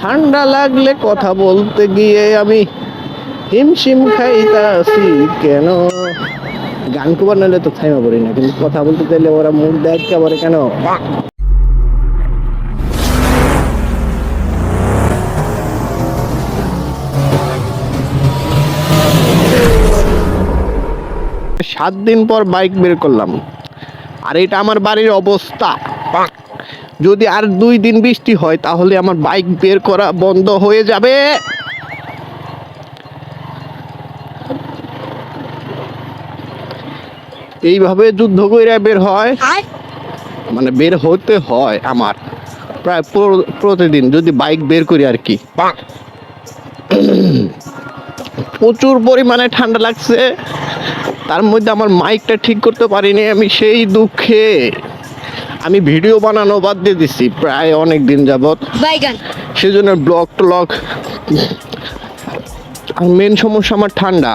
ঠান্ডা লাগলে কথা বলতে গিয়ে আমি হিমশিম খাইতাছি কেন? গান কুবার নাহলে তো থাইমা পড়ি না, কিন্তু কথা বলতে চাইলে ওরা মুখ দেয় একেবারে কেন? সাত দিন পর বাইক বের করলাম। আর এটা আমার বাড়ির অবস্থা। যদি আর দুই দিন বৃষ্টি হয় তাহলে আমার বাইক বের করা বন্ধ হয়ে যাবে। এইভাবে যুদ্ধ কইরা বের হয়। মানে বের হতে হয় আমার। প্রায় প্রতিদিন যদি বাইক বের করি আর কি। প্রচুর পরিমাণে ঠান্ডা লাগছে। তার মধ্যে আমার মাইকটা ঠিক করতে পারিনি আমি সেই দুঃখে। আমি ভিডিও বানানো বাদ দিয়ে দিছি প্রায় অনেক দিন যাবৎ। সেজন্য ব্লগ টলগ মেন সমস্যা আমার ঠান্ডা।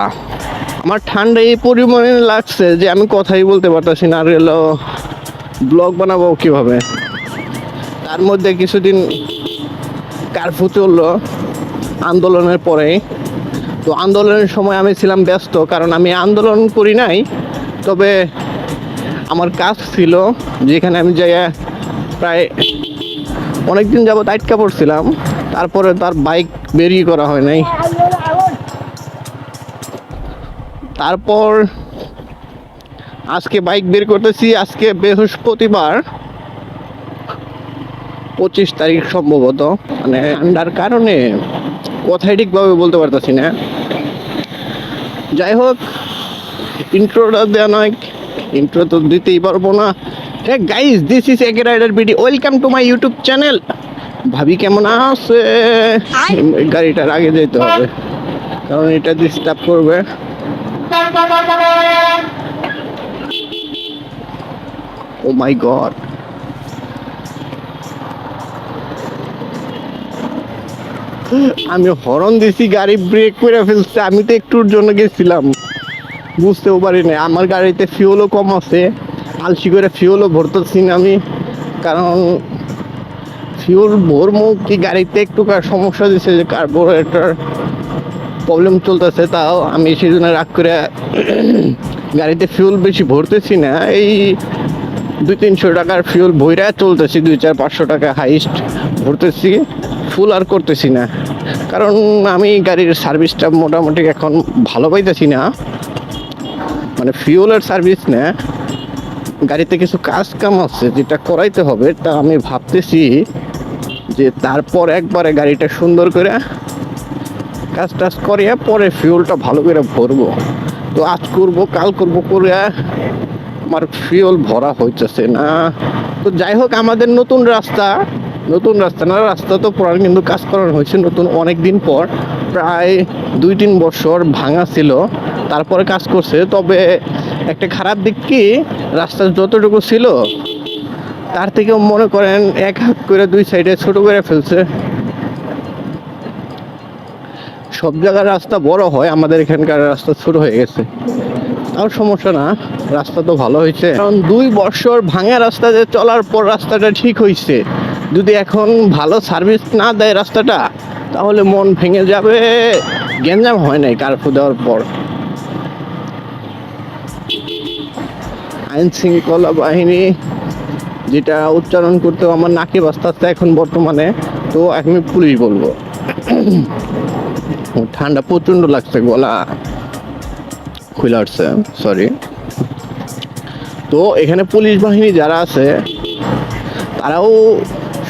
আমার ঠান্ডা এই পরিমাণে লাগছে যে আমি কথাই বলতে পারতেছি না আর এলো ব্লগ বানাবো কীভাবে? তার মধ্যে কিছুদিন কারফু চলল আন্দোলনের পরে তো আন্দোলনের সময় আমি ছিলাম ব্যস্ত কারণ আমি আন্দোলন করি নাই তবে আমার কাজ ছিল যেখানে আমি যাই প্রায় অনেকদিন যাবত আটকা পড়ছিলাম। তারপরে তার বাইক বেরিয়ে করা হয় নাই। তারপর আজকে বাইক বের করতেছি, আজকে বৃহস্পতিবার, পঁচিশ তারিখ সম্ভবত। মানে ঠান্ডার কারণে কথাই ঠিকভাবে বলতে পারতেছি না। যাই হোক ইন্ট্রোটা দেওয়া নয় ইন্ট্রো তো দিতেই পারব না। হ্যাঁ guys this is AK rider BD welcome to my YouTube channel ভাবি কেমন আছে? গাড়িটার আগে যেতে হবে। কারণ এটা ডিস্টার্ব করবে। ও মাই গড আমি হরন দিছি গাড়ি ব্রেক করে ফেলছে। আমি তো একটুর জন্য গেছিলাম। বুঝতেও পারি না আমার গাড়িতে ফিউলও কম আছে, আলসি করে ফিউলও ভরতেছি না আমি। কারণ ফিউল ভরমু কি গাড়িতে একটু সমস্যা দিচ্ছে যে কার্বোরেটর প্রবলেম চলতেছে, তাও আমি সেই জন্য রাগ করে গাড়িতে ফিউল বেশি ভরতেছি না। এই দুই তিনশো টাকার ফিউল ভইরা চলতেছি, দুই চার পাঁচশো টাকা হাইস্ট ভরতেছি। ফুল আর করতেছি না। কারণ আমি গাড়ির সার্ভিসটা মোটামুটি এখন ভালো পাইতেছি না। মানে ফিউলের সার্ভিস না গাড়িতে কিছু কাজ কাম আছে, যেটা করাইতে হবে, তা আমি ভাবতেছি যে তারপর একবারে গাড়িটা সুন্দর করে কাজ টাজ করে পরে ফিউলটা ভালো করে ভরবো। তো আজ করব, কাল করব করে আমার ফিউল ভরা হইতেছে না। তো যাই হোক, আমাদের নতুন রাস্তা নতুন রাস্তা না, রাস্তা তো পুরান, কিন্তু কাজ করানো হয়েছে নতুন অনেক দিন পর। প্রায় দুই তিন বছর ভাঙা ছিল, তারপরে কাজ করছে। তবে একটা খারাপ দিক কি, রাস্তা যতটুকু ছিল, তার থেকেও মনে করেন এক হাত করে দুই সাইডে ছোট করে ফেলছে। সব জায়গার রাস্তা বড় হয়, আমাদের এখানকার রাস্তা ছোট হয়ে গেছে। তাও সমস্যা না, রাস্তা তো ভালো হয়েছে। কারণ দুই বছর ভাঙা রাস্তাতে চলার পর রাস্তাটা ঠিক হয়েছে যদি এখন ভালো সার্ভিস না দেয় রাস্তাটা, তাহলে মন ভেঙে যাবে। গ্যাঞ্জাম হয় নাই কারফু দেওয়ার পর। আইন শৃঙ্খলা বাহিনী যেটা উচ্চারণ করতেও আমার নাকে বাস্তাচ্ছে এখন বর্তমানে, তো আমি পুলিশ বলব। ঠান্ডা প্রচণ্ড লাগছে গলা। খুলে সরি তো এখানে পুলিশ বাহিনী যারা আছে, তারাও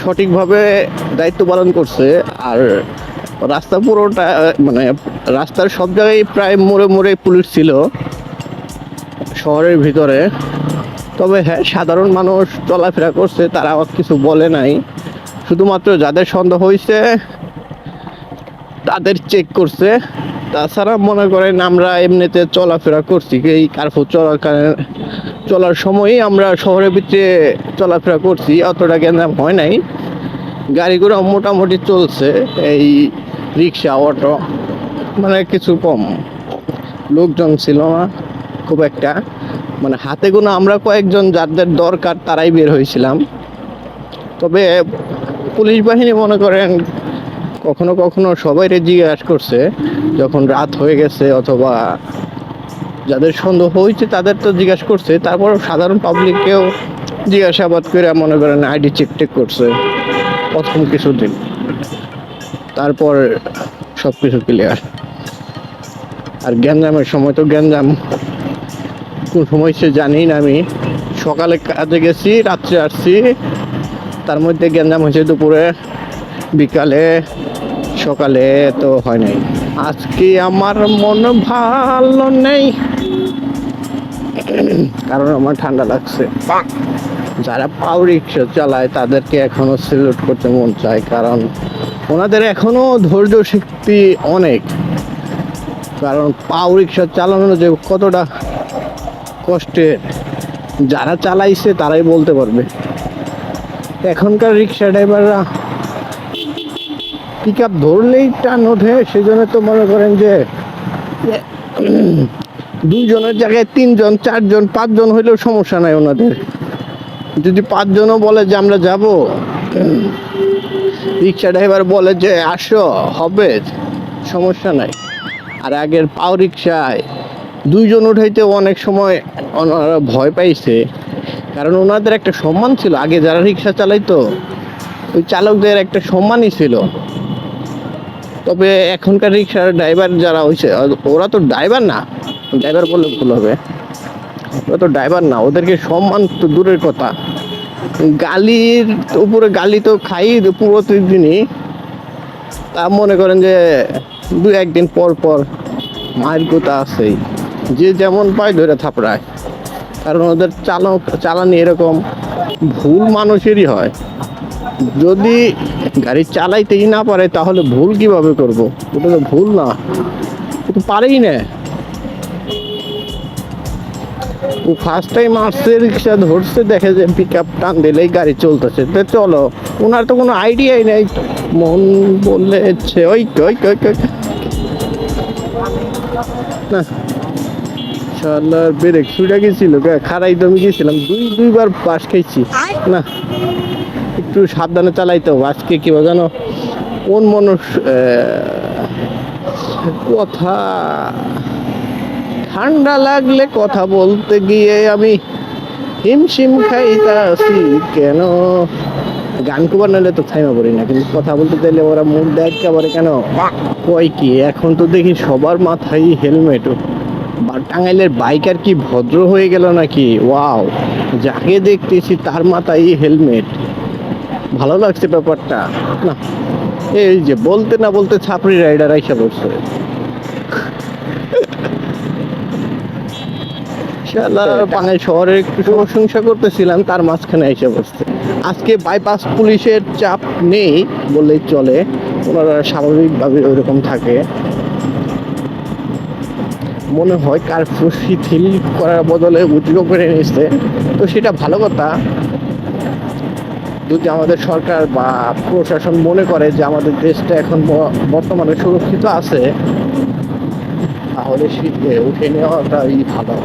সঠিকভাবে দায়িত্ব পালন করছে আর রাস্তা পুরোটা মানে রাস্তার সব জায়গায় প্রায় মোড়ে মোড়ে পুলিশ ছিল শহরের ভিতরে। তবে হ্যাঁ সাধারণ মানুষ চলাফেরা করছে, তারা কিছু বলে নাই। শুধুমাত্র যাদের সন্দেহ হয়েছে তাদের চেক করছে। তাছাড়া মনে করেন আমরা এমনিতে চলাফেরা করছি, এই কার্ফু চলার চলার সময়ই আমরা শহরের ভিতরে চলাফেরা করছি, অতটা গ্যাঞ্জাম হয় নাই। গাড়িগুলো মোটামুটি চলছে, এই রিক্সা, অটো মানে কিছু কম। লোকজন ছিল না, খুব একটা। মানে হাতে গোনা আমরা কয়েকজন, যাদের দরকার তারাই বের হয়েছিলাম। তবে পুলিশ বাহিনী মনে করেন কখনো কখনো সবাই জিজ্ঞাসা করছে, যখন রাত হয়ে গেছে অথবা যাদের সন্দেহ হয়েছে তাদের তো জিজ্ঞাসা করছে, তারপর সাধারণ পাবলিককেও জিজ্ঞাসাবাদ করে মনে করেন আইডি চেক টেক করছে প্রথম কিছুদিন। তারপর সব কিছু ক্লিয়ার আর গ্যাঞ্জামের সময় তো গ্যাঞ্জাম। কোন সময় সে জানি না আমি। সকালে কাজে গেছি, রাত্রে আসছি। তার মধ্যে গ্যাঞ্জাম হয়েছে দুপুরে, বিকালে সকালে তো হয় নাই। আজকে আমার মন ভালো নেই। কারণ আমার ঠান্ডা লাগছে। যারা পাও রিক্সা চালায়, তাদেরকে এখনও সেলুট করতে মন চায়, কারণ ওনাদের এখনও ধৈর্য শক্তি অনেক। কারণ পাও রিক্সা চালানো যে কতটা কষ্টের, যারা চালাইছে তারাই বলতে পারবে। এখনকার রিক্সা ড্রাইভাররা পিক আপ ধরলেই টান ওঠে সেই জন্য তো মনে করেন যে, দুইজনের জায়গায় তিনজন, চারজন, পাঁচজন হইলেও সমস্যা নাই ওনাদের। যদি পাঁচজনও বলে যে আমরা যাব, রিক্সা ড্রাইভার বলে যে আসো, হবে, সমস্যা নাই। আর আগের পাও রিক্সায় দুইজন উঠাইতে অনেক সময় ওনারা ভয় পাইছে। কারণ ওনাদের একটা সম্মান ছিল, আগে যারা রিক্সা চালাইতো, ওই চালকদের একটা সম্মানই ছিল। তবে এখনকার রিক্সার ড্রাইভার যারা হয়েছে ওরা তো ড্রাইভার না। ড্রাইভার বললে ভুল হবে। ওরা তো ড্রাইভার না, ওদেরকে সম্মান তো দূরের কথা। গালির উপরে গালি তো খাই প্রতিদিনই তা মনে করেন যে দু একদিন পর পর মায়ের কথা আছেই। যে যেমন পায় ধরে থাপড়ায়। কারণ ওদের চালক চালানি এরকম ভুল মানুষেরই হয়। যদি গাড়ি চালাইতেই না পারে, তাহলে ভুল কীভাবে করব? ওটা তো ভুল না। ও তো পারেই না। ও ফার্স্ট টাইম আসছে, রিক্সা ধরছে, দেখে যে পিক আপ টান দিলেই গাড়ি চলতেছে। তো চলো, ওনার তো কোনো আইডিয়াই নেই। মন বলেছে ওই ওই ওই। না। শালার ব্রেক ছুটে গেছিল খারাই দমে গেছিলাম। দুই, দুইবার পাশ খাইছি। না। একটু সাবধানে চালাইতে হবে। আজকে কি জানো, কোন মানুষ কথা, ঠান্ডা লাগলে কথা বলতে গিয়ে আমি হিমশিম খাইতাছি কেন? গান কুবার নাহলে তো থাইমা পড়ি না, কিন্তু কথা বলতে চাইলে ওরা মুখ দেয় একেবারে কেন? কয় কি, এখন তো দেখি সবার মাথায় হেলমেট। বা টাঙ্গাইলের বাইকার কি ভদ্র হয়ে গেল নাকি? ওয়াও, যাকে দেখতেছি তার মাথায় হেলমেট। ভালো লাগছে ব্যাপারটা। না এই যে বলতে না বলতে ছাপড়ি রাইডার আইসা পড়ছে। শহরে একটু প্রশংসা করতেছিলাম তার মাঝখানে এসে বসছে আজকে বাইপাস পুলিশের চাপ নেই বললেই চলে ওনারা স্বাভাবিকভাবে ওইরকম থাকে। মনে হয় কারফিউ শিথিল করার বদলে উদ্যোগ করে নিয়েছে। তো সেটা ভালো কথা যদি আমাদের সরকার বা প্রশাসন মনে করে যে আমাদের দেশটা এখন বর্তমানে সুরক্ষিত আছে, তাহলে উঠে নেওয়াটাই ভালো।